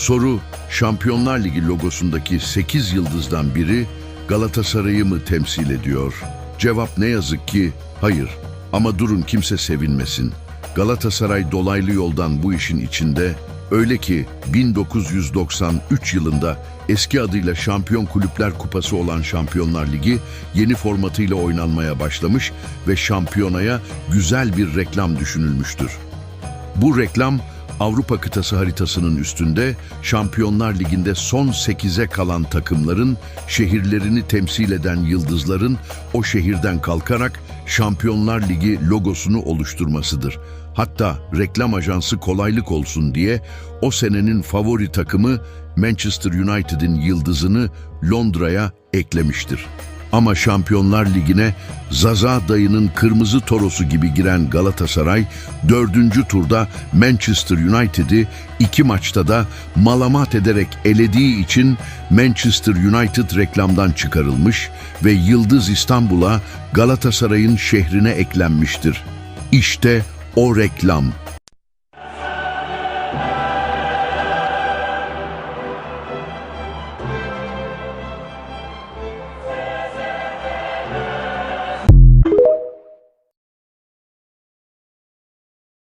Soru, Şampiyonlar Ligi logosundaki 8 yıldızdan biri Galatasaray'ı mı temsil ediyor? Cevap ne yazık ki hayır. Ama durun kimse sevinmesin. Galatasaray dolaylı yoldan bu işin içinde. Öyle ki 1993 yılında eski adıyla Şampiyon Kulüpler Kupası olan Şampiyonlar Ligi yeni formatıyla oynanmaya başlamış ve şampiyonaya güzel bir reklam düşünülmüştür. Bu reklam Avrupa kıtası haritasının üstünde Şampiyonlar Ligi'nde son 8'e kalan takımların şehirlerini temsil eden yıldızların o şehirden kalkarak Şampiyonlar Ligi logosunu oluşturmasıdır. Hatta reklam ajansı kolaylık olsun diye o senenin favori takımı Manchester United'in yıldızını Londra'ya eklemiştir. Ama Şampiyonlar Ligi'ne Zaza dayının kırmızı torosu gibi giren Galatasaray, dördüncü turda Manchester United'i iki maçta da malamat ederek elediği için Manchester United reklamdan çıkarılmış ve Yıldız İstanbul'a Galatasaray'ın şehrine eklenmiştir. İşte o reklam.